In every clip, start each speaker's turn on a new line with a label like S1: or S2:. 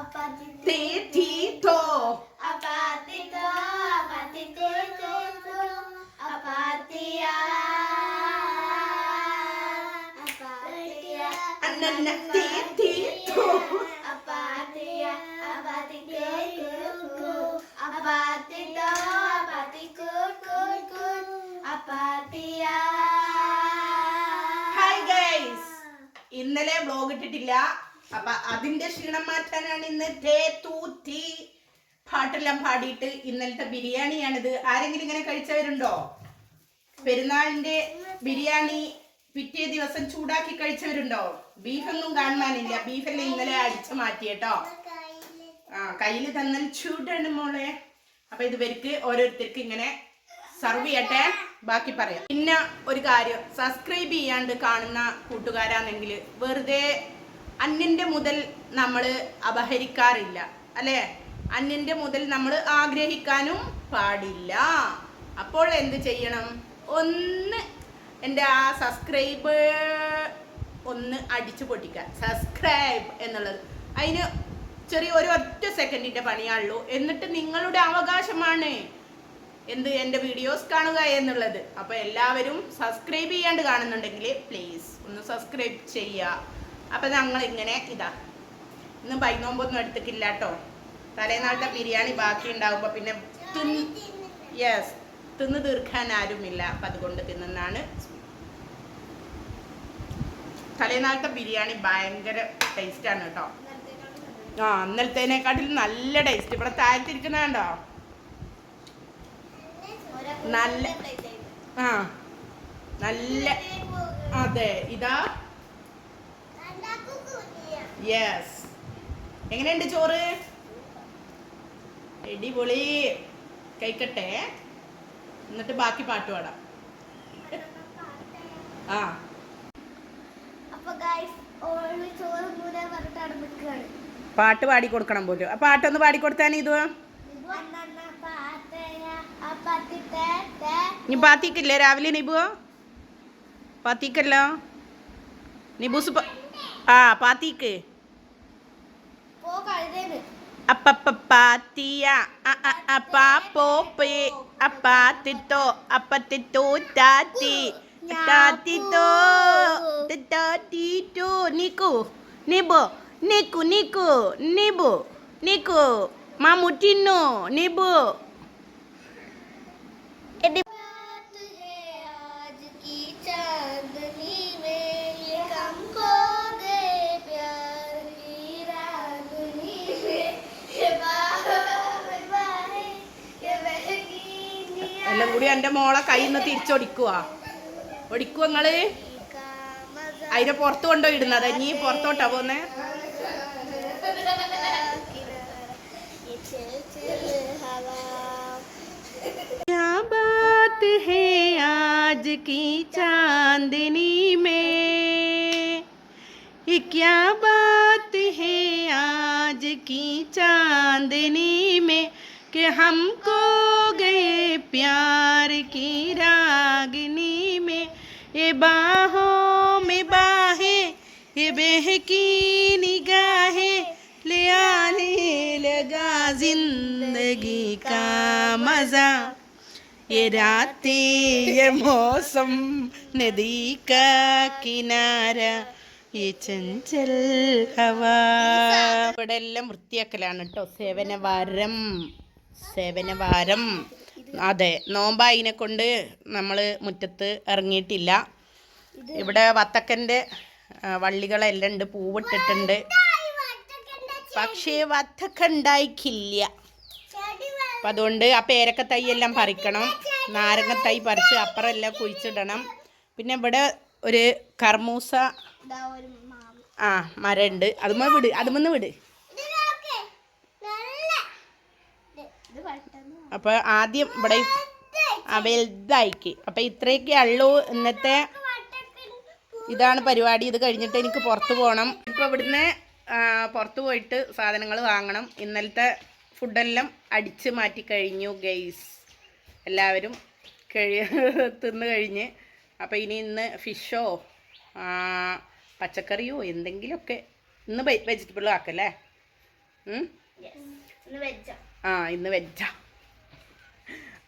S1: Apatito. Apatito. Apatito. Apatia. Apatia. Ananatito. Apatia. Apatito. Apatito. Apatikuku. Apatia. ഇന്നലെ blog ഇട്ടിട്ടില്ല. അപ്പൊ അതിന്റെ ക്ഷീണം മാറ്റാനാണ് ഇന്ന് തേ തൂ തീ പാട്ടെല്ലാം പാടിയിട്ട് ഇന്നലത്തെ ബിരിയാണിയാണിത്. ആരെങ്കിലും ഇങ്ങനെ കഴിച്ചവരുണ്ടോ? പെരുന്നാളിന്റെ ബിരിയാണി പിറ്റേ ദിവസം ചൂടാക്കി കഴിച്ചവരുണ്ടോ? ബീഫൊന്നും കാണാനില്ല ബീഫെല്ലാം ഇന്നലെ അടിച്ചു മാറ്റിയേട്ടോ ആ കയ്യിൽ തന്നാൽ ചൂടാണ് മോളെ. അപ്പൊ ഇതുവരിക്ക് ഓരോരുത്തർക്ക് ഇങ്ങനെ സർവ് ചെയ്യട്ടെ? ബാക്കി പറയാം. പിന്നെ ഒരു കാര്യം സബ്സ്ക്രൈബ് ചെയ്യാണ്ട് കാണുന്ന കൂട്ടുകാരാണെങ്കിൽ വെറുതെ അന്യന്റെ മുതൽ നമ്മൾ അപഹരിക്കാറില്ല അല്ലേ? അന്യന്റെ മുതൽ നമ്മൾ ആഗ്രഹിക്കാനും പാടില്ല. അപ്പോൾ എന്ത് ചെയ്യണം? ഒന്ന് എന്റെ ആ സബ്സ്ക്രൈബ് ഒന്ന് അടിച്ചു പൊട്ടിക്കുക. സബ്സ്ക്രൈബ് എന്നുള്ളത്. അതിന് ചെറിയ ഒരു ഒറ്റ സെക്കൻഡിന്റെ പണിയാണുള്ളൂ എന്നിട്ട് നിങ്ങളുടെ അവകാശമാണ്. എന്ത് എന്റെ വീഡിയോസ് കാണുക എന്നുള്ളത്. അപ്പോൾ എല്ലാവരും സബ്സ്ക്രൈബ് ചെയ്യാണ്ട് കാണുന്നുണ്ടെങ്കിൽ പ്ലീസ് ഒന്ന് സബ്സ്ക്രൈബ് ചെയ്യുക. അപ്പോൾ ഞങ്ങൾ ഇങ്ങനെ ഇതാ. ഇന്ന് ബൈനോമ്പൊന്നും എടുത്തിട്ടില്ല കേട്ടോ. തലേനാളത്തെ ബിരിയാണി ബാക്കി ഉണ്ടാകുമ്പോൾ പിന്നെ തിന്ന് യെസ് തിന്ന് തീർക്കാൻ ആരുമില്ല. അപ്പം അതുകൊണ്ട് തിന്നാണ് തലേനാളത്തെ ബിരിയാണി ഭയങ്കര ടേസ്റ്റാണ് കേട്ടോ. ആ അന്നലത്തേനേക്കാട്ടിലും നല്ല ടേസ്റ്റ് ഇവിടെ താഴത്തിരിക്കുന്ന കണ്ടോ നല്ല ആ. നല്ല അതെ. ഇതാ. യെസ് എങ്ങനെയുണ്ട് ചോറ്? അടിപൊളി. കഴിക്കട്ടെ. എന്നിട്ട് ബാക്കി പാട്ട് പാടാം. ആ. പാട്ട് പാടി കൊടുക്കണം പോലും. ആ പാട്ടൊന്ന് പാടി കൊടുത്താൽ ഇത്? నీ బాతీకెళ్ళే రావిలే నీబు పాతీకెళ్ళా నీ బుసు పాతీకి అప్పప్ప పాతీయా
S2: అప్పా పోపే అప్పా తితో అప్ప తితో తాతి తాతితో తాతితో నీకు నీబు నీకు నీకు నీబు నీకు మా ముట్టిన్ను నీబు
S1: എല്ലാം കൂടി എൻ്റെ മോളെ കയ്യിൽ നിന്ന് തിരിച്ചൊടിക്കുക ഒടിക്കുക നിങ്ങള്
S2: का मजा
S1: അതിനെ പുറത്ത് കൊണ്ടുപോയി ഇടുന്നത് നീ പുറത്തോട്ടാ പോന്നെ
S2: ये चिल चिल हवा
S1: क्या बात है आज की चांदनी में ये क्या बात है आज की चांदनी में कि हमको गए प्यार की रागनी में ये बाहों में बाहें ये बहकी निगाहें ले आने लगा जिंदगी का मजा ये रातें ये मौसम नदी का किनारा ഈ ചഞ്ചൽ ഹവാ ഇവിടെ എല്ലാം വൃത്തിയാക്കലാണ് കേട്ടോ സേവനവാരം സേവനവാരം അതെ നോമ്പായിനെ കൊണ്ട് നമ്മൾ മുറ്റത്ത് ഇറങ്ങിയിട്ടില്ല. ഇവിടെ വത്തക്കന്റെ വള്ളികളെല്ലാം ഉണ്ട് പൂവിട്ടിട്ടുണ്ട്. പക്ഷേ വത്തക്ക ഉണ്ടായിക്കില്ല. അപ്പം അതുകൊണ്ട് ആ പേരക്ക തൈ എല്ലാം പറിക്കണം. നാരങ്ങ തൈ പറിച്ച് അപ്പുറം എല്ലാം കുഴിച്ചിടണം. പിന്നെ ഇവിടെ ഒരു കർമൂസ ആ മരമുണ്ട്. അതുമ്മ വിട് അതുമെന്ന് വിട്
S2: ഇത് നോക്ക് നല്ല ഇത് ഇത് പെട്ടെന്ന്
S1: അപ്പോൾ ആദ്യം ഇവിടെ ആ വലുതായിക്ക്. അപ്പോൾ ഇത്രയൊക്കെ ഉള്ളൂ ഇന്നത്തെ ഇതാണ് പരിപാടി. ഇത് കഴിഞ്ഞിട്ട് എനിക്ക് പുറത്തു പോകണം. ഇപ്പോൾ ഇവിടുന്ന് പുറത്തു പോയിട്ട് സാധനങ്ങൾ വാങ്ങണം. ഇന്നലത്തെ ഫുഡെല്ലാം അടിച്ച് മാറ്റി കഴിഞ്ഞു ഗെയ്സ് എല്ലാവരും കഴി തിന്ന് കഴിഞ്ഞ്. അപ്പോൾ ഇനി ഇന്ന് ഫിഷോ പച്ചക്കറിയോ എന്തെങ്കിലുമൊക്കെ ഇന്ന് വെജിറ്റബിൾ ആക്കല്ലേ? ആ ഇന്ന് വെജാ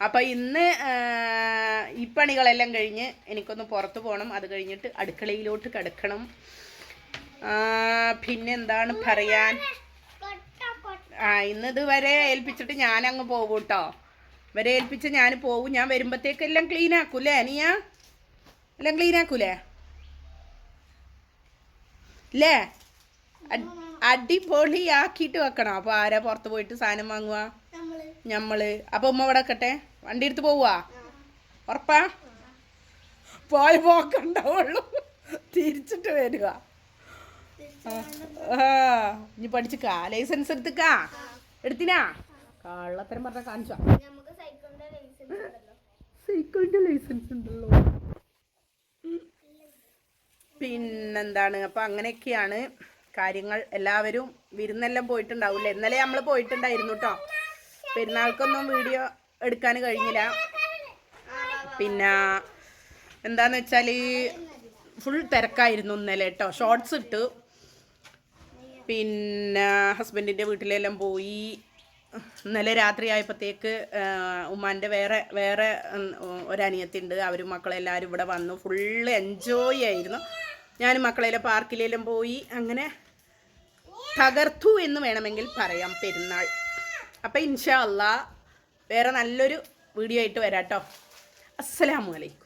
S1: അപ്പോൾ ഇന്ന് ഈ പണികളെല്ലാം കഴിഞ്ഞ് എനിക്കൊന്ന് പുറത്ത് പോകണം അത് കഴിഞ്ഞിട്ട് അടുക്കളയിലോട്ട് കിടക്കണം. പിന്നെ എന്താണ് പറയാൻ? ആ ഇന്ന് ഇതുവരെ ഏൽപ്പിച്ചിട്ട് ഞാൻ അങ്ങ് പോകും കേട്ടോ ഇവരെ ഏൽപ്പിച്ച് ഞാൻ പോകും ഞാൻ വരുമ്പോഴത്തേക്ക് എല്ലാം ക്ലീൻ ആക്കൂലേ അനിയ? എല്ലാം ക്ലീൻ ആക്കൂലേ? ഇല്ലേ? അടിപൊളിയാക്കിയിട്ട് വെക്കണം. അപ്പോൾ ആരാ പുറത്ത് പോയിട്ട് സാധനം വാങ്ങുക? ഞമ്മൾ. അപ്പൊ ഉമ്മ ഇവിടെ വെക്കട്ടെ വണ്ടി എടുത്ത് പോവാ ഉറപ്പാ? പോയ പോക്കണ്ടാവുള്ളൂ. തിരിച്ചിട്ട് വരിക. ആ. ഇനി പഠിച്ചിക്കാ ലൈസൻസ് എടുത്തിക്കാ എടുത്തിനാ? കള്ളത്തരം പറഞ്ഞ കാണിച്ചോ?
S2: സൈക്കിളിന്റെ ലൈസൻസ് ഉണ്ടല്ലോ.
S1: പിന്നെന്താണ്? അപ്പൊ അങ്ങനെയൊക്കെയാണ്. കാര്യങ്ങൾ എല്ലാവരും വിരുന്നെല്ലാം പോയിട്ടുണ്ടാവില്ലേ ഇന്നലെ നമ്മൾ പോയിട്ടുണ്ടായിരുന്നു കേട്ടോ പെരുന്നാൾക്കൊന്നും വീഡിയോ എടുക്കാൻ കഴിഞ്ഞില്ല. പിന്നെ എന്താന്ന് വെച്ചാൽ ഫുൾ തിരക്കായിരുന്നു ഇന്നലെ കേട്ടോ ഷോർട്സ് ഇട്ട്. പിന്നെ ഹസ്ബൻഡിന്റെ വീട്ടിലെല്ലാം പോയി. ഇന്നലെ രാത്രി ആയപ്പോഴത്തേക്ക് ഉമ്മാന്റെ വേറെ വേറെ ഒരനിയത്തിണ്ട്. അവരും മക്കളെല്ലാവരും ഇവിടെ വന്നു. ഫുള്ള് എൻജോയ് ആയിരുന്നു. ഞാൻ മക്കളെല്ലാം പാർക്കിലെല്ലാം പോയി. അങ്ങനെ തകർത്തു എന്ന് വേണമെങ്കിൽ പറയാം പെരുന്നാൾ. അപ്പം ഇൻഷാ അല്ലാ വേറെ നല്ലൊരു വീഡിയോ ആയിട്ട് വരാട്ടോ. കേട്ടോ അസ്സലാമു അലൈക്കും.